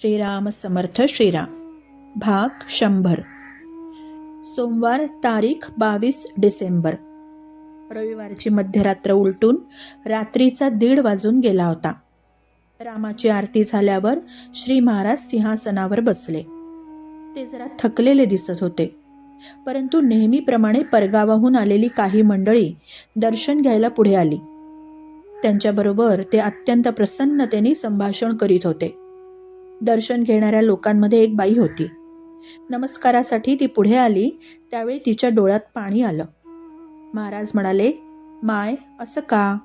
श्रीराम समर्थ श्रीराम. भाग शंभर. सोमवार तारीख बावीस डिसेंबर. रविवारची मध्यरात्र उलटून रात्रीचा दीड वाजून गेला होता. रामाची आरती झाल्यावर श्री महाराज सिंहासनावर बसले. ते जरा थकलेले दिसत होते. परंतु नेहमीप्रमाणे परगावाहून आलेली काही मंडळी दर्शन घ्यायला पुढे आली. त्यांच्याबरोबर ते अत्यंत प्रसन्नतेने संभाषण करीत होते. दर्शन घेणाऱ्या लोकांमध्ये एक बाई होती. नमस्कारासाठी ती पुढे आली त्यावेळी तिच्या डोळ्यात पाणी आलं. महाराज म्हणाले माय असं का?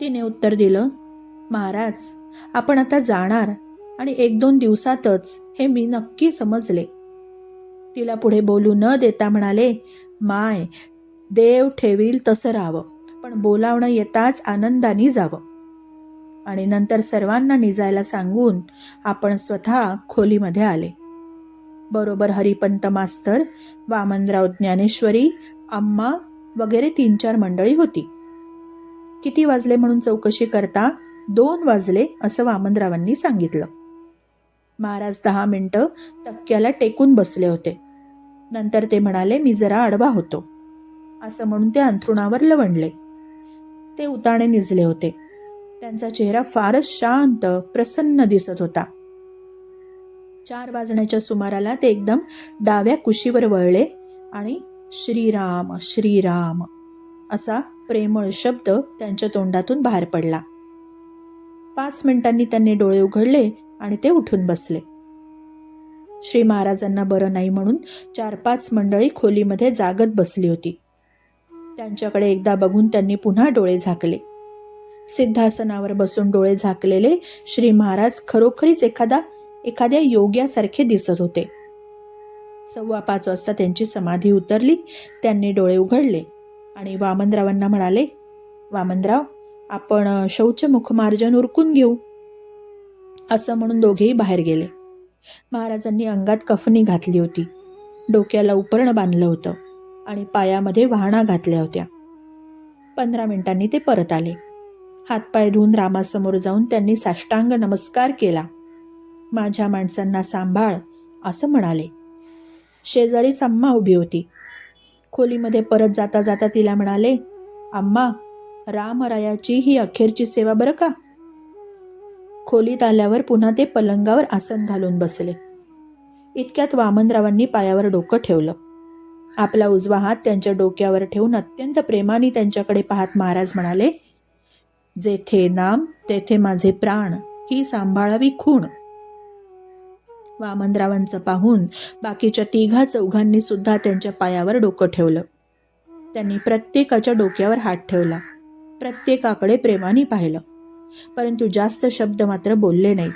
तिने उत्तर दिलं महाराज आपण आता जाणार आणि एक दोन दिवसातच हे मी नक्की समजले. तिला पुढे बोलू न देता म्हणाले माय देव ठेवील तसं राहावं पण बोलावणं येताच आनंदाने जावं. आणि नंतर सर्वांना निजायला सांगून आपण स्वतः खोलीमध्ये आले. बरोबर हरिपंत मास्तर वामनराव ज्ञानेश्वरी अम्मा वगैरे तीन चार मंडळी होती. किती वाजले म्हणून चौकशी करता दोन वाजले असं वामनरावांनी सांगितलं. महाराज दहा मिनटं तक्क्याला टेकून बसले होते. नंतर ते म्हणाले मी जरा आडवा होतो. असं म्हणून ते अंथरुणावर लवणले. ते उताणे निजले होते. त्यांचा चेहरा फारच शांत प्रसन्न दिसत होता. चार वाजण्याच्या सुमाराला ते एकदम डाव्या कुशीवर वळले आणि श्रीराम श्रीराम असा प्रेमळ शब्द त्यांच्या तोंडातून बाहेर पडला. पाच मिनिटांनी त्यांनी डोळे उघडले आणि ते उठून बसले. श्री महाराजांना बरं नाही म्हणून चार पाच मंडळी खोलीमध्ये जागत बसली होती. त्यांच्याकडे एकदा बघून त्यांनी पुन्हा डोळे झाकले. सिद्धासनावर बसून डोळे झाकलेले श्री महाराज खरोखरीच एखादा एखाद्या योग्यासारखे दिसत होते. सव्वा पाच वाजता त्यांची समाधी उतरली त्यांनी डोळे उघडले आणि वामनरावांना म्हणाले वामनराव आपण शौच मुखमार्जन उरकून घेऊ. असं म्हणून दोघेही बाहेर गेले. महाराजांनी अंगात कफनी घातली होती. डोक्याला उपरण बांधलं होतं आणि पायामध्ये वाहणा घातल्या होत्या. पंधरा मिनिटांनी ते परत आले. हातपाय धुवून रामासमोर जाऊन त्यांनी साष्टांग नमस्कार केला. माझ्या माणसांना सांभाळ असं म्हणाले. शेजारीच अम्मा उभी होती. खोलीमध्ये परत जाता जाता तिला म्हणाले अम्मा रामरायाची ही अखेरची सेवा बरं का? खोलीत आल्यावर पुन्हा ते पलंगावर आसन घालून बसले. इतक्यात वामनरावांनी पायावर डोकं ठेवलं. आपला उजवा हात त्यांच्या डोक्यावर ठेवून अत्यंत प्रेमाने त्यांच्याकडे पाहत महाराज म्हणाले जेथे नाम तेथे माझे प्राण ही सांभाळावी खूण. वामनरावांचं पाहून बाकीच्या तिघा चौघांनी सुद्धा त्यांच्या पायावर डोकं ठेवलं. त्यांनी प्रत्येकाच्या डोक्यावर हात ठेवला. प्रत्येकाकडे प्रेमाने पाहिलं. परंतु जास्त शब्द मात्र बोलले नाही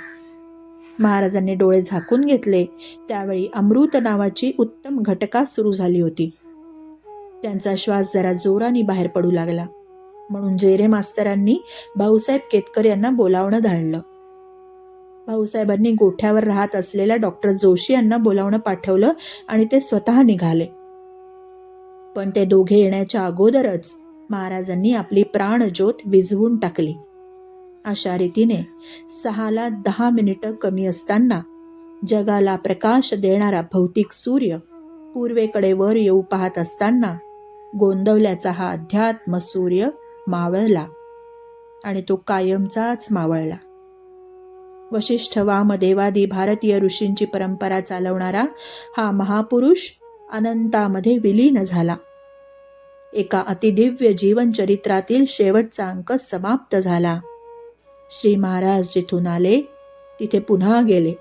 महाराजांनी डोळे झाकून घेतले. त्यावेळी अमृत नावाची उत्तम घटका सुरू झाली होती. त्यांचा श्वास जरा जोराने बाहेर पडू लागला. म्हणून जेरे मास्तरांनी भाऊसाहेब केतकर यांना बोलावणं धाडलं. भाऊसाहेबांनी गोठ्यावर राहत असलेल्या डॉक्टर जोशी यांना बोलावणं पाठवलं आणि ते स्वतः निघाले. पण ते दोघे येण्याच्या अगोदरच महाराजांनी आपली प्राणज्योत विझवून टाकली. अशा रीतीने सहाला दहा मिनिटं कमी असताना जगाला प्रकाश देणारा भौतिक सूर्य पूर्वेकडे वर येऊ पाहत असताना गोंदवल्याचा हा अध्यात्म सूर्य मावळला आणि तो कायमचाच मावळला. वशिष्ठ वामदेवादी भारतीय ऋषींची परंपरा चालवणारा हा महापुरुष अनंतामध्ये विलीन झाला. एका अतिदिव्य जीवनचरित्रातील शेवटचा अंक समाप्त झाला. श्री महाराज जिथून आले तिथे पुन्हा गेले.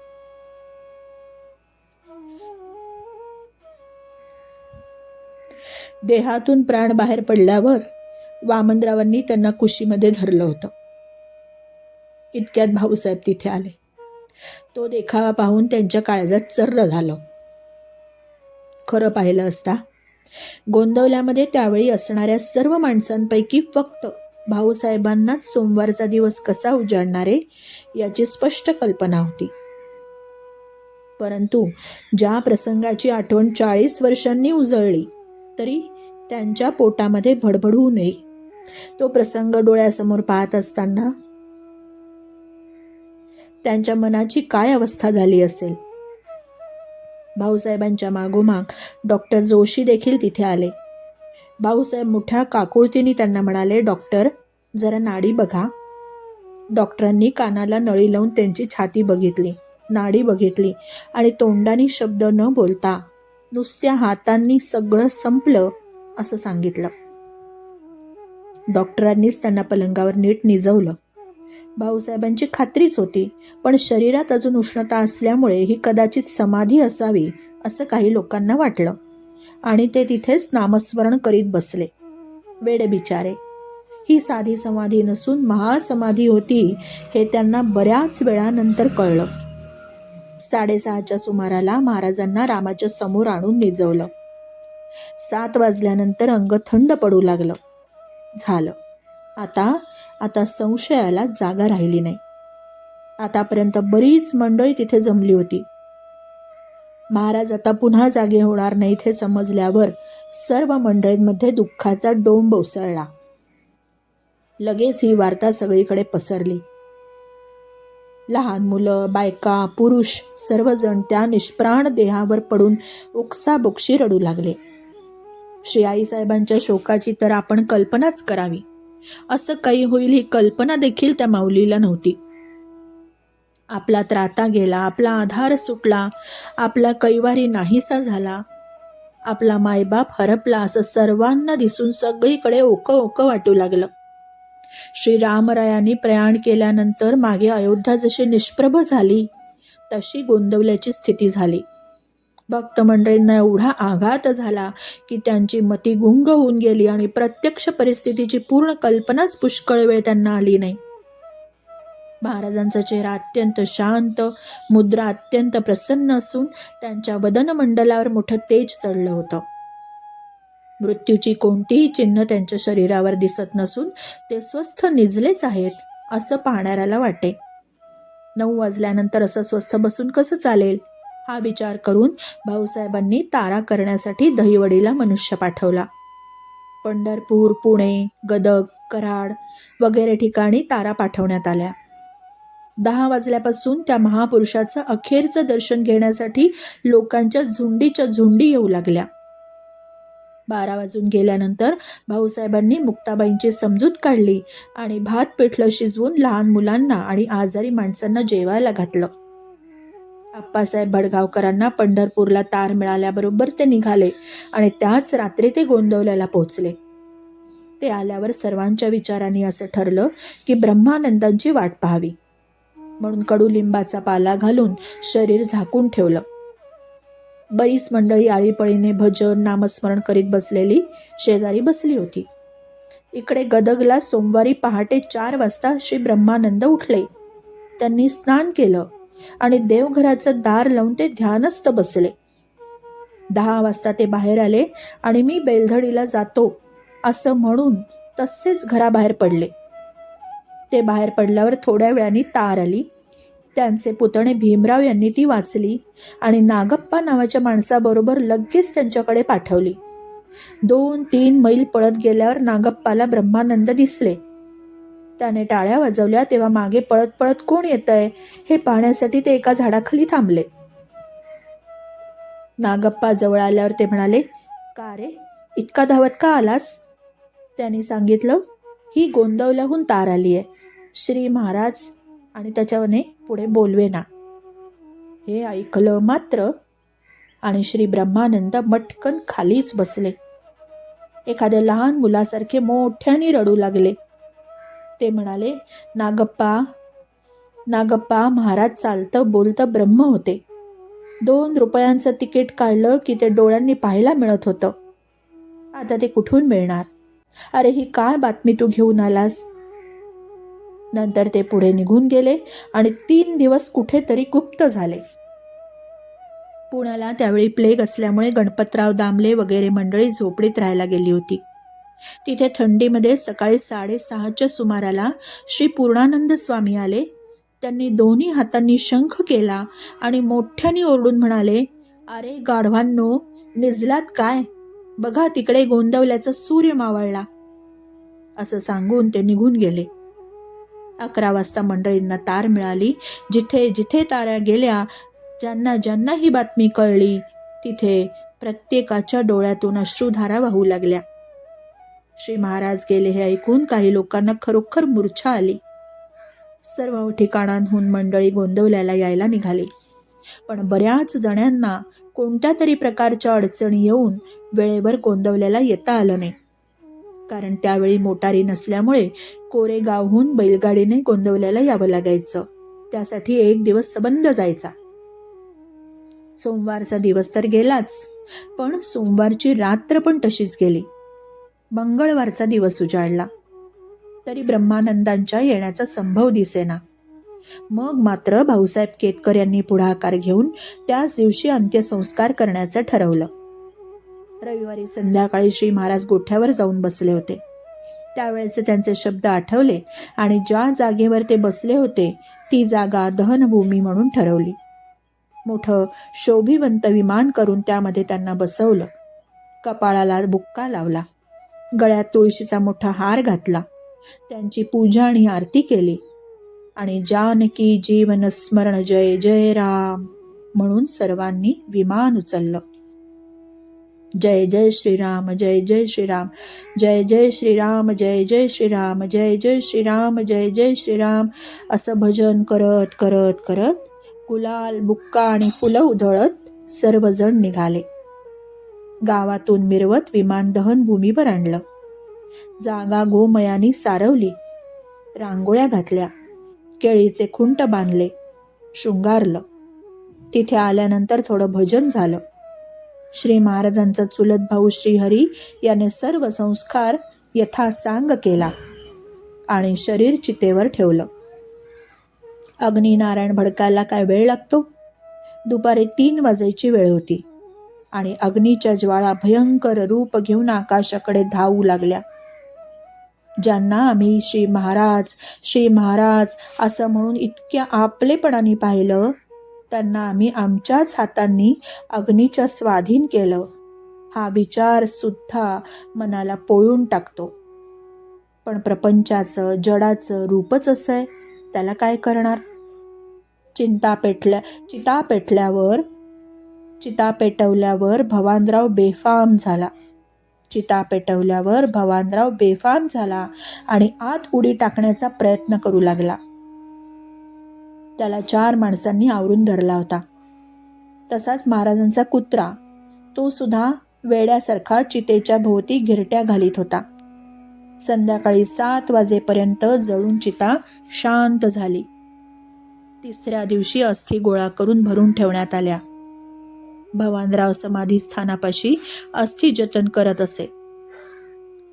देहातून प्राण बाहेर पडल्यावर वामनरावांनी त्यांना कुशीमध्ये धरलं होतं. इतक्यात भाऊसाहेब तिथे आले. तो देखावा पाहून त्यांच्या काळजात चर्र झालं. खरं पाहिलं असता गोंदवल्यामध्ये त्यावेळी असणाऱ्या सर्व माणसांपैकी फक्त भाऊसाहेबांनाच सोमवारचा दिवस कसा उजाडणारे याची स्पष्ट कल्पना होती. परंतु ज्या प्रसंगाची आठवण चाळीस वर्षांनी उजळली तरी त्यांच्या पोटामध्ये भडभडू नये. तो प्रसंग डोळ्यासमोर पाहत असताना त्यांच्या मनाची काय अवस्था झाली असेल? भाऊसाहेबांच्या मागोमाग डॉक्टर जोशी देखील तिथे आले. भाऊसाहेब मोठ्या काकुळतीने त्यांना म्हणाले डॉक्टर जरा नाडी बघा. डॉक्टरांनी कानाला नळी लावून त्यांची छाती बघितली नाडी बघितली आणि तोंडाने शब्द न बोलता नुसत्या हातांनी सगळं संपलं असं सांगितलं. डॉक्टरांनीच त्यांना पलंगावर नीट निजवलं. भाऊसाहेबांची खात्रीच होती पण शरीरात अजून उष्णता असल्यामुळे ही कदाचित समाधी असावी असं काही लोकांना वाटलं. आणि ते तिथेच नामस्मरण करीत बसले. वेडे बिचारे. ही साधी समाधी नसून महासमाधी होती हे त्यांना बऱ्याच वेळानंतर कळलं. साडेसहाच्या सुमाराला महाराजांना रामाच्या समोर आणून निजवलं. सात वाजल्यानंतर अंग थंड पडू लागलं. झालं. आता आता संशयाला जागा राहिली नाही. आतापर्यंत बरीच मंडळी तिथे जमली होती. महाराज आता पुन्हा जागे होणार नाहीत हे समजल्यावर सर्व मंडळींमध्ये दुःखाचा डोंब उसळला. लगेच ही वार्ता सगळीकडे पसरली. लहान मुलं बायका पुरुष सर्वजण त्या निष्प्राण देहावर पडून उकसाबुकशी रडू लागले. श्री आईसाहेबांच्या शोकाची तर आपण कल्पनाच करावी. असं काही होईल ही कल्पना देखील त्या माऊलीला नव्हती. आपला त्राता गेला आपला आधार सुटला आपला कैवारी नाहीसा झाला. आपला मायबाप हरपला असं सर्वांना दिसून सगळीकडे ओकं ओकं वाटू लागलं. श्री रामरायांनी प्रयाण केल्यानंतर मागे अयोध्या जशी निष्प्रभ झाली तशी गोंदवल्याची स्थिती झाली. भक्त मंडळींना एवढा आघात झाला की त्यांची मती गुंग होऊन गेली आणि प्रत्यक्ष परिस्थितीची पूर्ण कल्पनाच पुष्कळ वेळ त्यांना आली नाही. महाराजांचा चेहरा अत्यंत शांत मुद्रा अत्यंत प्रसन्न असून त्यांच्या वदनमंडलावर मोठं तेज चढलं होतं. मृत्यूची कोणतीही चिन्ह त्यांच्या शरीरावर दिसत नसून ते स्वस्थ निजलेच आहेत असं पाहणाऱ्याला वाटे. नऊ वाजल्यानंतर असं स्वस्थ बसून कसं चालेल? हा विचार करून भाऊसाहेबांनी तारा करण्यासाठी दहिवडीला मनुष्य पाठवला. पंढरपूर पुणे गदग कराड वगैरे ठिकाणी तारा पाठवण्यात आल्या. दहा वाजल्यापासून त्या महापुरुषाचं अखेरचं दर्शन घेण्यासाठी लोकांच्या झुंडीच्या झुंडी येऊ लागल्या. बारा वाजून गेल्यानंतर भाऊसाहेबांनी मुक्ताबाईंची समजूत काढली आणि भात पिठलं शिजवून लहान मुलांना आणि आजारी माणसांना जेवायला घातलं. आप्पासाहेब भडगावकरांना पंढरपूरला तार मिळाल्याबरोबर ते निघाले आणि त्याच रात्री ते गोंदवल्याला पोहोचले ते आल्यावर सर्वांच्या विचारांनी असं ठरलं की ब्रह्मानंदांची वाट पाहावी. म्हणून कडुलिंबाचा पाला घालून शरीर झाकून ठेवलं. बरीच मंडळी आळीपळीने भजन नामस्मरण करीत बसलेली शेजारी बसली होती. इकडे गदगला सोमवारी पहाटे चार वाजता श्री ब्रह्मानंद उठले. त्यांनी स्नान केलं. आणि देवघराचं दार लावून ते ध्यानस्थ बसले. दहा वाजता ते बाहेर आले आणि मी बेलधडीला जातो असं म्हणून तसेच घराबाहेर पडले. ते बाहेर पडल्यावर थोड्या वेळाने तार आली. त्यांचे पुतणे भीमराव यांनी ती वाचली आणि नागप्पा नावाच्या माणसाबरोबर लगेच त्यांच्याकडे पाठवली. दोन तीन मैल पळत गेल्यावर नागप्पाला ब्रह्मानंद दिसले. त्याने टाळ्या वाजवल्या तेव्हा मागे पळत पळत कोण येत आहे हे पाहण्यासाठी ते एका झाडाखाली थांबले. नागप्पा जवळ आल्यावर ते म्हणाले का रे? इतका धावत का आलास? त्यांनी सांगितलं ही गोंदवल्याहून तार आली आहे श्री महाराज आणि त्याच्यावने पुढे बोलवे ना हे ऐकलं मात्र आणि श्री ब्रह्मानंद मटकन खालीच बसले. एखाद्या लहान मुलासारखे मोठ्याने रडू लागले. ते म्हणाले नागप्पा नागप्पा महाराज चालतं बोलतं ब्रह्म होते. दोन रुपयांचं तिकीट काढलं की ते डोळ्यांनी पाहायला मिळत होतं. आता ते कुठून मिळणार? अरे ही काय बातमी तू घेऊन आलास? नंतर ते पुढे निघून गेले आणि तीन दिवस कुठेतरी गुप्त झाले. पुण्याला त्यावेळी प्लेग असल्यामुळे गणपतराव दामले वगैरे मंडळी झोपडीत राहायला गेली होती. तिथे थंडीमध्ये सकाळी साडेसहाच्या सुमाराला श्री पूर्णानंद स्वामी आले. त्यांनी दोन्ही हातांनी शंख केला आणि मोठ्याने ओरडून म्हणाले अरे गाढवांनो निजलात काय? बघा तिकडे गोंदवल्याचा सूर्य मावळला. असं सांगून ते निघून गेले. अकरा वाजता मंडळींना तार मिळाली. जिथे जिथे ताऱ्या गेल्या ज्यांना ज्यांना ही बातमी कळली तिथे प्रत्येकाच्या डोळ्यातून अश्रुधारा वाहू लागल्या. श्री महाराज गेले हे ऐकून काही लोकांना खरोखर मूर्छा आली. सर्व ठिकाणांहून मंडळी गोंदवल्याला यायला निघाली. पण बऱ्याच जणांना कोणत्या तरी प्रकारच्या अडचणी येऊन वेळेवर गोंदवल्याला येता आलं नाही. कारण त्यावेळी मोटारी नसल्यामुळे कोरेगावहून बैलगाडीने गोंदवल्याला यावं लागायचं. त्यासाठी एक दिवस सबंध जायचा. सोमवारचा दिवस तर गेलाच पण सोमवारची रात्र पण तशीच गेली. मंगळवारचा दिवस उजाडला. तरी ब्रह्मानंदांच्या येण्याचा संभव दिसेना. मग मात्र भाऊसाहेब केतकर यांनी पुढाकार घेऊन त्याच दिवशी अंत्यसंस्कार करण्याचं ठरवलं. रविवारी संध्याकाळी श्री महाराज गोठ्यावर जाऊन बसले होते. त्यावेळेचे त्यांचे शब्द आठवले आणि ज्या जागेवर ते बसले होते ती जागा दहनभूमी म्हणून ठरवली. मोठं शोभिवंत विमान करून त्यामध्ये त्यांना बसवलं. कपाळाला बुक्का लावला. गळ्यात तुळशीचा मोठा हार घातला. त्यांची पूजा आणि आरती केली. आणि जानकी जीवन स्मरण जय जय राम म्हणून सर्वांनी विमान उचललं. जय जय श्रीराम जय जय श्रीराम जय जय श्रीराम जय जय श्रीराम जय जय श्रीराम जय जय श्रीराम असं भजन करत करत करत गुलाल बुक्का आणि फुलं उधळत सर्वजण निघाले. गावातून मिरवत विमान दहन भूमीवर आणलं. जागा गोमयानी सारवली. रांगोळ्या घातल्या. केळीचे खुंट बांधले. शृंगारलं. तिथे आल्यानंतर थोडं भजन झालं. श्री महाराजांचा चुलत भाऊ श्रीहरी याने सर्व संस्कार यथासांग केला आणि शरीर चितेवर ठेवलं. अग्निनारायण भडकायला काय वेळ लागतो? दुपारी तीन वाजायची वेळ होती. आणि अग्नीच्या ज्वाळा भयंकर रूप घेऊन आकाशाकडे धावू लागल्या. ज्यांना आम्ही श्री महाराज श्री महाराज असं म्हणून इतक्या आपलेपणाने पाहिलं त्यांना आम्ही आमच्याच हातांनी अग्नीच्या स्वाधीन केलं. हा विचार सुद्धा मनाला पोळून टाकतो. पण प्रपंचाचं जडाचं रूपच असं आहे त्याला काय करणार? चिंता पेटल्या चिता पेटल्यावर चिता पेटवल्यावर भवानराव बेफाम झाला. चिता पेटवल्यावर भवानराव बेफाम झाला आणि आत उडी टाकण्याचा प्रयत्न करू लागला. त्याला चार माणसांनी आवरून धरला होता. तसाच महाराजांचा कुत्रा तो सुद्धा वेड्यासारखा चितेच्या भोवती गिरट्या घालीत होता. संध्याकाळी सात वाजेपर्यंत जळून चिता शांत झाली. तिसऱ्या दिवशी अस्थी गोळा करून भरून ठेवण्यात आल्या. भवानराव समाधी स्थानापाशी अस्थि जतन करत असे.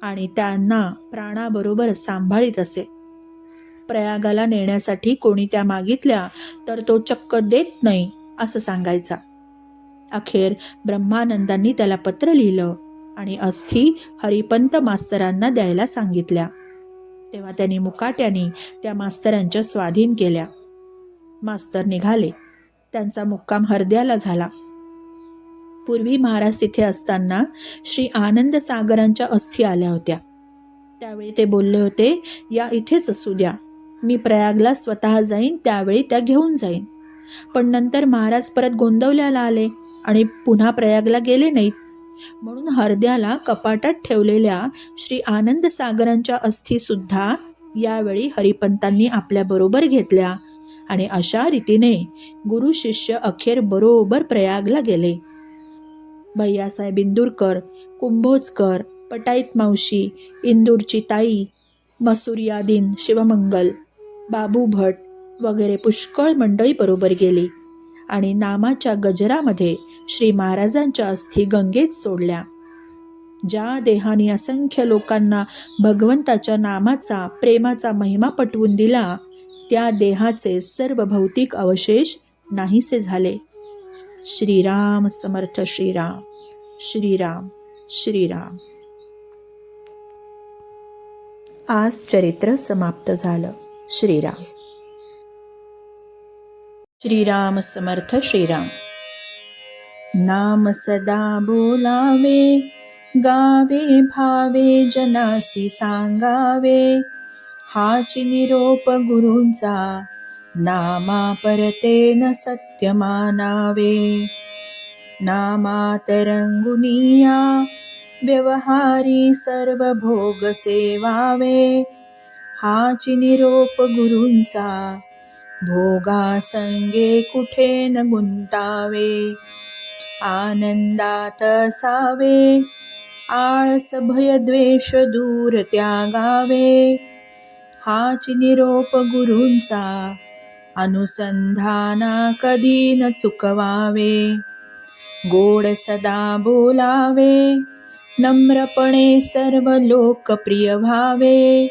आणि त्यांना प्राणाबरोबर सांभाळीत असे. प्रयागाला नेण्यासाठी कोणी त्या मागितल्या तर तो चक्क देत नाही असं सांगायचा. अखेर ब्रह्मानंदांनी त्याला पत्र लिहिलं आणि अस्थि हरिपंत मास्तरांना द्यायला सांगितल्या. तेव्हा त्यांनी मुकाट्याने त्या मास्तरांच्या स्वाधीन केल्या. मास्तर निघाले. त्यांचा मुक्काम हरद्याला झाला. पूर्वी महाराज तिथे असताना श्री आनंद सागरांच्या अस्थी आल्या होत्या. त्यावेळी ते बोलले होते या इथेच असू द्या. मी प्रयागला स्वतः जाईन त्यावेळी त्या घेऊन जाईन. पण नंतर महाराज परत गोंदवल्याला आले आणि पुन्हा प्रयागला गेले नाहीत. म्हणून हरद्याला कपाटात ठेवलेल्या श्री आनंद सागरांच्या अस्थीसुद्धा यावेळी हरिपंतांनी आपल्याबरोबर घेतल्या आणि अशा रीतीने गुरु शिष्य अखेर बरोबर प्रयागला गेले. भैयासाहेब इंदूरकर कुंभोजकर पटाईत मावशी इंदूरची ताई मसुर्यादीन शिवमंगल बाबू भट वगैरे पुष्कळ मंडळी बरोबर गेली आणि नामाच्या गजरामध्ये श्री महाराजांच्या अस्थी गंगेत सोडल्या. ज्या देहाने असंख्य लोकांना भगवंताच्या नामाचा प्रेमाचा महिमा पटवून दिला त्या देहाचे सर्व भौतिक अवशेष नाहीसे झाले. श्रीराम समर्थ श्रीराम श्रीराम श्रीराम. आज चरित्र समाप्त झालं. श्रीराम. श्रीराम समर्थ श्रीराम. नाम सदा बोलावे गावे भावे जनासी सांगावे. हाची निरोप गुरूंचा नामा परतेन सत्यमानावे व्यवहारी सर्वभोगसेवावे भोग सेवावे हाची निरोप गुरूंचा भोगासंगे कुठे न गुंतावे आनंदात असावे आळस भयद्वेष दूर त्यागावे हाची निरोप गुरूंचा अनुसंधाना कधी न चुकवावे गोड सदा बोलावे नम्रपणे सर्व लोकप्रिय व्हावे.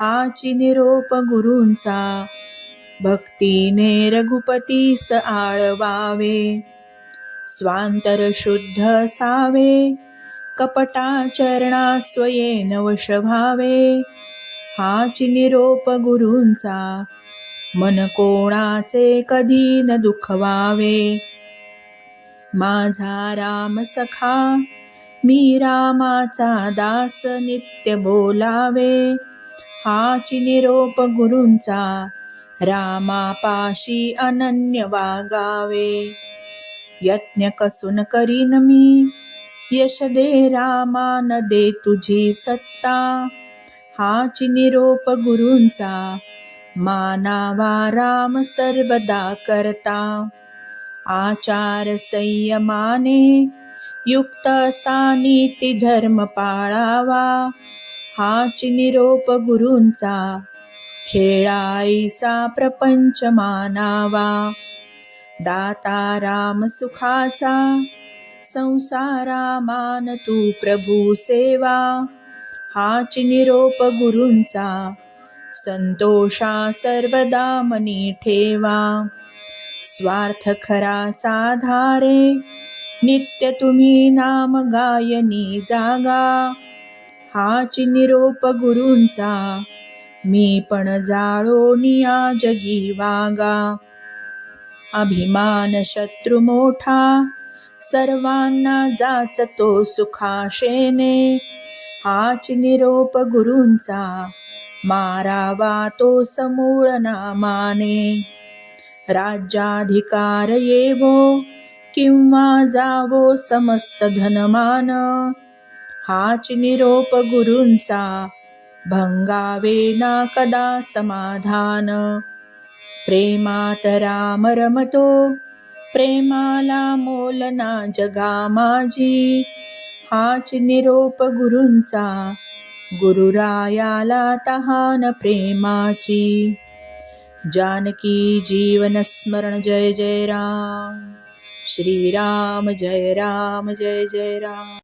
हाची निरोप गुरूंचा भक्तीने रघुपतीस आळवावे. स्वांतर शुद्ध असावे कपटाचरणा स्वयेन वश व्हावे. हाची निरोप गुरूंचा मन कोणाचे कधी न दुखवावे माझा राम सखा मी रामाचा दास नित्य बोलावे. हाची निरोप गुरूंचा रामापाशी अनन्य वागावे. यज्ञ कसून करीन मी? यश दे रामा न दे तुझी सत्ता. हाची निरोप गुरूंचा मानावा राम सर्वदा करता। आचार संयमाने युक्त असा नीती धर्म पाळावा। हाच निरोप गुरूंचा खेळाईसा प्रपंच मानावा। दाता राम सुखाचा संसारा मान तू प्रभू सेवा। हाच निरोप गुरूंचा संतोषा सर्वदा मनी ठेवा. स्वार्थ खरा साधारे नित्य तुम्ही नाम गायनी जागा. हाच निरोप गुरूंचा मी पण जाळो निया जगी वागा. अभिमान शत्रू मोठा सर्वांना जाचतो सुखाशेने. हाच निरोप गुरूंचा मारावा तो समूळ नामाने. राज्याधिकार येवो किंवा जावो समस्त धनमान. हाच निरोप गुरूंचा भंगावे ना कदा समाधान. प्रेमात राम रमतो प्रेमाला मोलना जगा माझी. हाच निरोप गुरूंचा गुरुरायाला तहान प्रेमाची जानकी जीवन स्मरण जय जय राम। श्रीराम जय राम जय जय राम